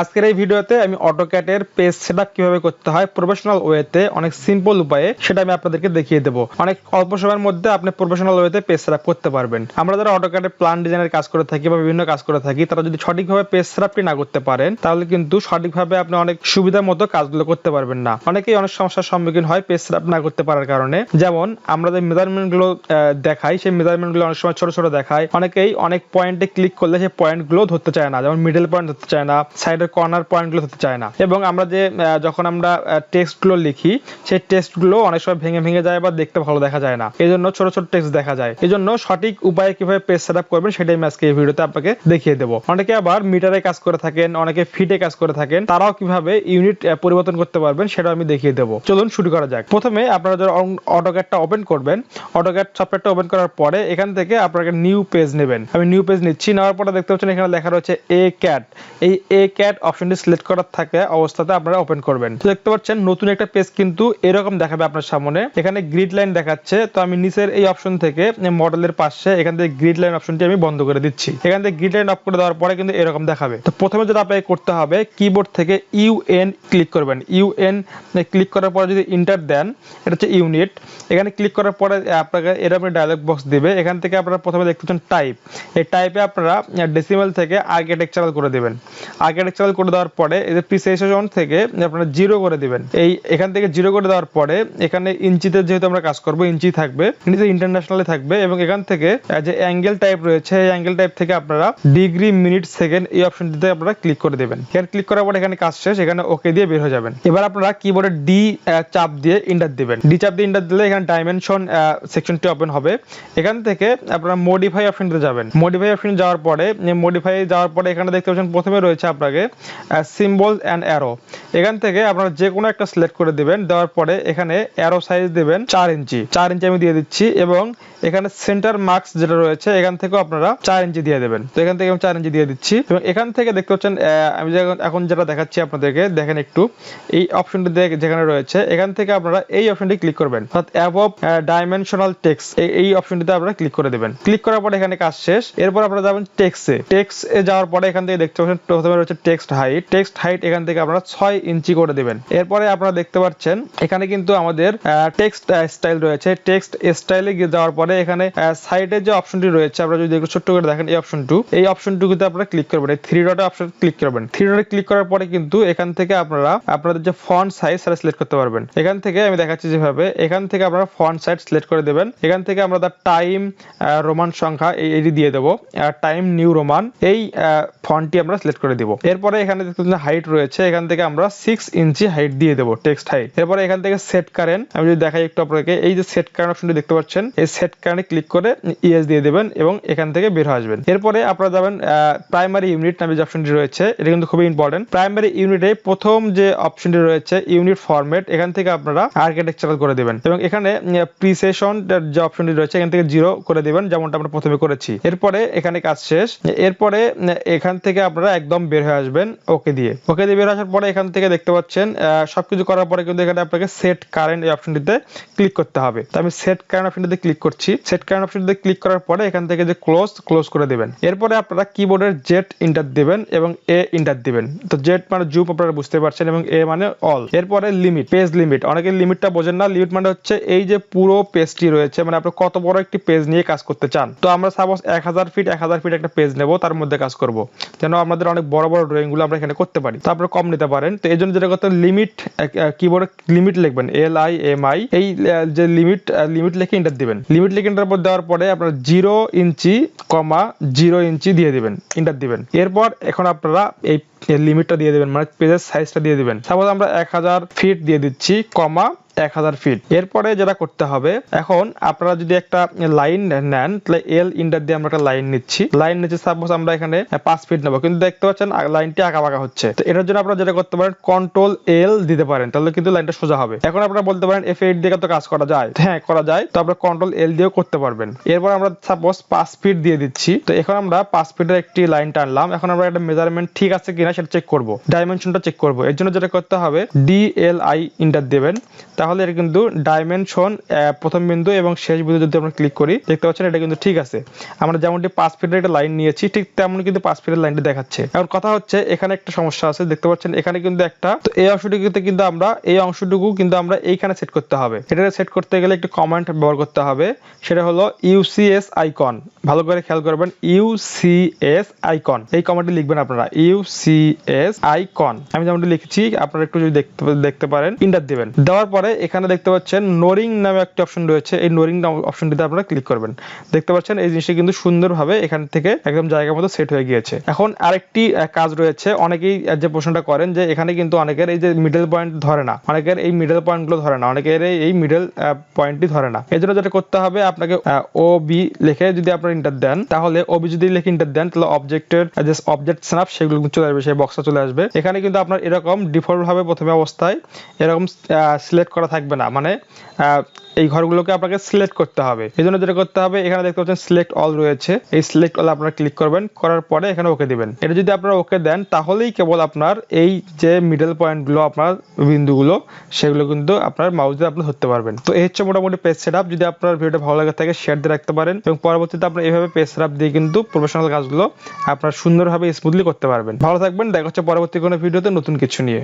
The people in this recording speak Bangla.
আজকের এই ভিডিওতে আমি অটোক্যাটের পেজ সেটআপ কীভাবে করতে হয় প্রফেশনাল ওয়েতে অনেক সিম্পল উপায়ে সেটা আমি আপনাদেরকে দেখিয়ে দেবো। অনেক অল্প সময়ের মধ্যে আপনি প্রফেশনাল ওয়েতে পেজ সেটআপ করতে পারবেন। আমরা যারা অটোক্যাটে প্ল্যান ডিজাইনের কাজ করে থাকি বা বিভিন্ন কাজ করে থাকি, তারা যদি সঠিকভাবে পেজ সেটআপটি না করতে পারেন, তাহলে কিন্তু সঠিকভাবে আপনি অনেক সুবিধার মতো কাজগুলো করতে পারবেন না। অনেকেই অনেক সমস্যার সম্মুখীন হয় পেজ সেটআপ না করতে পারার কারণে। যেমন, আমরা যে মেজারমেন্টগুলো দেখাই, সেই মেজারমেন্টগুলো অনেক সময় ছোট ছোট দেখায় অনেকেই অনেক পয়েন্টে ক্লিক করলে সেই পয়েন্টগুলো ধরতে চায় না। যেমন মিডল পয়েন্ট ধরতে চায় না সাইডের কর্নার পয়েন্টগুলো ধরতে চায় না। এবং আমরা যে যখন আমরা টেক্সটগুলো লিখি, সেই টেক্সটগুলো অনেক সময় ভেঙে ভেঙে যায় বা দেখতে ভালো দেখা যায় না। এই জন্য ছোট ছোট টেক্সট দেখা যায়। এই জন্য সঠিক উপায়ে কীভাবে পেজ সেট আপ করবেন সেটাই আমি আজকে এই ভিডিওতে আপনাকে দেখিয়ে দেবো। অনেকে আবার মিটারে কাজ করে থাকেন, অনেকে ফিটে কাজ করে থাকেন, তারাও কীভাবে ইউনিট পরিবর্তন করতে পারবেন সেটা আমি দেখিয়ে দেবো। চলুন শুরু করা যাক। প্রথমে আপনারা যখন অটোক্যাটটা ওপেন করবেন অটোক্যাট সফটওয়্যারটা ওপেন করার পরে এখান থেকে আপনারা নিউ পেজ নেবেন। আমি নিউ পেজ নিচ্ছি, নেওয়ার পরে দেখতে পাচ্ছেন এখানে লেখা রয়েছে এ ক্যাট এই এ ক্যাট অপশনটি সিলেক্ট করার থাকে, অবস্থাতে আপনারা ওপেন করবেন। তো দেখতে পাচ্ছেন, নতুন একটা পেজ কিন্তু এরকম দেখাবে আপনার সামনে। এখানে গ্রিড লাইন দেখাচ্ছে, তো আমি নিচের এই অপশন থেকে মডেলের পাশে এখান থেকে গ্রিড লাইন অপশনটি আমি বন্ধ করে দিচ্ছি। এখান থেকে গ্রিড লাইন অফ করে দেওয়ার পরে কিন্তু এরকম দেখাবে। তো প্রথমে যেটা আপনাকে করতে হবে কিবোর্ড থেকে ইউএন ক্লিক করবেন। ইউএন ক্লিক করার পরে যদি ইন্টার দেন, এটা হচ্ছে ইউনিট এখানে ক্লিক করার পরে আপনাকে এরকম ডায়লগ বক্স দিবে। এখান থেকে আপনারা প্রথমে দেখতে পাচ্ছেন টাইপ এই টাইপে আপনারা ডেসিমেল থেকে আর্কিটেকচারাল করে দিবেন। আর্কিটেকচারাল করে দেওয়ার পরে এই যে প্রিসিশন থেকে আপনারা জিরো করে দিবেন। এই এখান থেকে জিরো করে দেওয়ার পরে এখানে ইঞ্চিতে যেহেতু আমরা কাজ করব, ইঞ্চি থাকবে নিচে ইন্টারন্যাশনালে থাকবে এবং এখান থেকে যে অ্যাঙ্গেল টাইপ রয়েছে, এই অ্যাঙ্গেল টাইপ থেকে আপনারা ডিগ্রি মিনিট সেকেন্ড এই অপশনটিতে আপনারা ক্লিক করে দেবেন। এখানে ক্লিক করার পর এখানে কাজ শেষ, এখানে ওকে দিয়ে বের হয়ে যাবেন। এবার আপনারা কিবোর্ডে ডি চাপ দিয়ে ইন্টার দিবেন। ডি চাপ দিয়ে ইন্টার দিলে এখানে ডাইমেনশন সেকশনটি ওপেন হবে। এখান থেকে আপনারা মডিফাই অপশনটিতে যাবেন। মডিফাই অপশন যাওয়ার পরে মডিফাই যাওয়ার পরে এখানে দেখতে পাচ্ছেন প্রথমে রয়েছে আপনাকে সিম্বল অ্যান্ড অ্যারো এখান থেকে আপনারা যে কোনো একটা সিলেক্ট করে দিবেন, দেওয়ার পরে এখানে অ্যারো সাইজ দিবেন চার ইঞ্চি। চার ইঞ্চি আমি দিয়ে দিচ্ছি এবং এখানে সেন্টার মার্কস যেটা রয়েছে, এখান থেকেও আপনারা চার ইঞ্চি দিয়ে দেবেন। তো এখান থেকে আমি চার ইঞ্চি দিয়ে দিচ্ছি। এবং এখান থেকে দেখতে পাচ্ছেন আমি এখন- যেটা দেখাচ্ছি আপনাদেরকে, দেখেন একটু। এই অপশনটি যেখানে রয়েছে, এখান থেকে আপনারা এই অপশনটি ক্লিক করবেন। অর্থাৎ অ্যাবভ ডাইমেনশনাল টেক্সট এই অপশনটিতে আপনারা ক্লিক করে দেবেন। ক্লিক করার পরে এখানে কাজ শেষ। এরপর আপনারা যাবেন টেক্সট এ যাওয়ার পরে এখান থেকে দেখতে পাচ্ছেন, প্রথমে রয়েছে টেক্সট হাইট টেক্সট হাইট এখান থেকে আপনারা ছয় ইঞ্চি করে দেবেন। এরপরে আপনারা দেখতে পাচ্ছেন, এখানে কিন্তু আমাদের টেক্সট স্টাইল রয়েছে। টেক্সট স্টাইলে গিয়ে যাওয়ার পরে এখানে সাইডে যে অপশনটি রয়েছে আপনারা যদি একটু ছোট্ট করে দেখেন এই অপশনটু এই অপশনটুকুতে আপনারা ক্লিক করবেন। এই থ্রি ডটে অপশন ক্লিক করবেন। থ্রি ডটে ক্লিক করার পরে কিন্তু এখান থেকে আপনারা, আপনাদের যে ফন্ট সাইজ সেটা সিলেক্ট করতে পারবেন। এখান থেকে আমি দেখাচ্ছি যেভাবে, এখান থেকে আপনারা ফন্ট সাইজ সিলেক্ট করে দেবেন। এখান থেকে আমরা তার টাইম রোমান সংখ্যা, এই এটি দিয়ে দেবো। টাইম নিউ রোমান এই ফন্টটি আমরা সিলেক্ট করে দিব। এরপরে এখানে দেখতে হাইট রয়েছে, এখান থেকে আমরা সিক্স ইঞ্চি হাইট দিয়ে দেবো টেক্সট হাইট এরপরে এখান থেকে সেট কারেন্ট আমি যদি দেখাই একটু আপনাকে, এই যে সেট কারেন্ট অপশনটি দেখতে পাচ্ছেন, এই সেট কারেন্টে ক্লিক করে ইএস দিয়ে দেবেন এবং এখান থেকে বের হয়ে আসবেন। এরপরে আপনারা যাবেন প্রাইমারি ইউনিট নামে যে অপশনটি রয়েছে, এটা কিন্তু খুবই ইম্পর্টেন্ট প্রাইমারি ইউনিটে প্রথম যে অপশনটি রয়েছে ইউনিট ফরম্যাট এখান থেকে আপনারা আর্কিটেকচারাল করে দেবেন। এবং এখানে প্রিসেশন যে অপশনটি রয়েছে, এখান থেকে জিরো করে দেবেন, যেমনটা আমরা প্রথমে করেছি। এরপরে এখানে কাজ শেষ। এরপরে এখান থেকে আপনারা একদম বের হয়ে আসবেন। ওকে দিয়ে। ওকে দিয়ে বের আসার পরে এখান থেকে দেখতে পাচ্ছেন সবকিছু করার পরে কিন্তু এখানে আপনাকে সেট কারেন্ট এই অপশনটিতে ক্লিক করতে হবে। তো আমি সেট কারেন্ট অপশনটিতে ক্লিক করছি। সেট কারেন্ট অপশনটিতে ক্লিক করার পরে এখান থেকে যে ক্লোজ ক্লোজ করে দেবেন। এরপরে আপনারা কিবোর্ডের জেট ইন্টার দিবেন এবং এ ইন্টার দিবেন। তো জেট মানে জুপ আপনারা বুঝতে পারছেন এবং এ মানে অল এরপরে লিমিট পেজ লিমিট অনেকে লিমিটটা বোঝেন না। লিমিট মানে হচ্ছে এই যে পুরো পেজটি রয়েছে মানে আপনি কত বড় একটি পেজ নিয়ে কাজ করতে চান। তো আমরা সাপোজ এক হাজার ফিট এক হাজার ফিট একটা পেজ নেব, তার মধ্যে কাজ করব। যেন আমাদের অনেক বড় বড় ড্রয়িং গুলো আমরা এখানে করতে পারি। তো আপনারা কম নিতে পারেন। তো এই জন্য যেটা করতে লিমিট কিবোর্ডে লিমিট লিখবেন। এল আই এম আই এই যে লিমিট লিমিট লিখে ইন্টার দিবেন। লিমিট লিখে ইন্টার পর দেওয়ার পরে আপনারা জিরো ইঞ্চি কমা জিরো ইঞ্চি দিয়ে দিবেন। ইন্টার দিবেন। এরপর এখন আপনারা এই লিমিটটা দিয়ে দিবেন। মানে পেজের সাইজটা দিয়ে দিবেন। সাপোজ আমরা এক হাজার ফিট দিয়ে দিচ্ছি কমা এক হাজার ফিট এরপরে যেটা করতে হবে, এখন আপনারা যদি একটা লাইন নেন, তাহলে এল ইন্টার দিয়ে আমরা একটা লাইন নিচ্ছি। লাইন নিচ্ছি সাপোজ আমরা এখানে পাঁচ ফিট নেব। কিন্তু দেখতে পাচ্ছেন লাইনটি আঁকা বাঁকা হচ্ছে। তো এটার জন্য আপনারা যেটা করতে পারেন কন্ট্রোল এল দিতে পারেন, তাহলে কিন্তু লাইনটা সোজা হবে। এখন আপনারা বলতে পারেন এফ এইট দিয়ে তো কাজ করা যায়। হ্যাঁ করা যায়। তো আপনারা কন্ট্রোল এল দিয়েও করতে পারবেন। এরপর আমরা সাপোজ পাঁচ ফিট দিয়ে দিচ্ছি। তো এখন আমরা পাঁচ ফিটের একটি লাইন টানলাম। এখন আমরা একটা মেজারমেন্ট ঠিক আছে কিনা সেটা চেক করব। ডাইমেনশনটা চেক করব। এর জন্য যেটা করতে হবে ডি এল আই ইন্টার দেবেন। তাহলে এটা কিন্তু ডাইমেনশন প্রথম বিন্দু এবং শেষ বিন্দু যদি আমরা ক্লিক করি, দেখতে পাচ্ছেন এটা কিন্তু ঠিক আছে। আমরা যেমনটি পাঁচ ফিটের একটা লাইন নিয়েছি, ঠিক তেমন কিন্তু পাঁচ ফিটের লাইনটি দেখাচ্ছে। এখন কথা হচ্ছে, এখানে একটা সমস্যা আছে, দেখতে পাচ্ছেন এখানে কিন্তু একটা। তো এই অংশটুকুতে কিন্তু আমরা, এই অংশটুকু কিন্তু আমরা এইখানে সেট করতে হবে। এটা সেট করতে গেলে একটু কমেন্ট ব্যবহার করতে হবে, সেটা হলো ইউসিএস আইকন ভালো করে খেয়াল করবেন ইউসিএস আইকন এই কমেন্টটি লিখবেন আপনারা ইউসিএস আইকন আমি যেমনটি লিখেছি, আপনারা একটু যদি দেখতে দেখতে পারেন ইন্টার দিবেন। দেওয়ার পরে এখানে দেখতে পাচ্ছেন নোরিং নামে একটা অপশন রয়েছে। এই নোরিং অপশনটিতে আপনারা ক্লিক করবেন। দেখতে পাচ্ছেন এই জিনিসটা কিন্তু সুন্দরভাবে এখান থেকে একদম জায়গার মতো সেট হয়ে গিয়েছে। এখন আরেকটি কাজ রয়েছে। অনেকেই যে প্রশ্নটা করেন যে এখানে কিন্তু অনেকের এই যে মিডল পয়েন্ট ধরে না, অনেকের এই মিডল পয়েন্টগুলো ধরে না, অনেকের এই- মিডল পয়েন্টটি ধরে না। এই জন্য যেটা করতে হবে, আপনাকে ও বি লিখে যদি আপনার ইন্টার দেন, তাহলে ও বি যদি লিখে ইন্টার দেন, তাহলে অবজেক্টের যে অবজেক্ট স্ন্যাপ সেগুলো চলে আসবে, সেই বক্সটা চলে আসবে। এখানে কিন্তু আপনার এরকম ডিফল্ট ভাবে প্রথমে অবস্থায় এরকম সিলেক্ট করা থাকবে না। মানে এই ঘরগুলোকে আপনাকে সিলেক্ট করতে হবে। এই জন্য যেটা করতে হবে, এখানে দেখতে পাচ্ছেন সিলেক্ট অল রয়েছে। এই সিলেক্ট অল আপনারা ক্লিক করবেন, করার পরে এখানে ওকে দিবেন। এটা যদি আপনারা ওকে দেন, তাহলেই কেবল আপনার এই যে মিডল পয়েন্টগুলো আপনার বিন্দুগুলো, সেগুলো কিন্তু আপনার মাউস দিয়ে আপনি ধরতে পারবেন। তো এই হচ্ছে মোটামুটি পেজ সেট যদি আপনার ভিডিওটা ভালো লাগে থাকে শেয়ার দিয়ে রাখতে পারেন এবং পরবর্তীতে আপনার এইভাবে পেজ সেট দিয়ে কিন্তু প্রফেশনাল কাজগুলো আপনার সুন্দরভাবে স্মুথলি করতে পারবেন। ভালো থাকবেন, দেখা হচ্ছে পরবর্তী কোনো ভিডিওতে নতুন কিছু নিয়ে।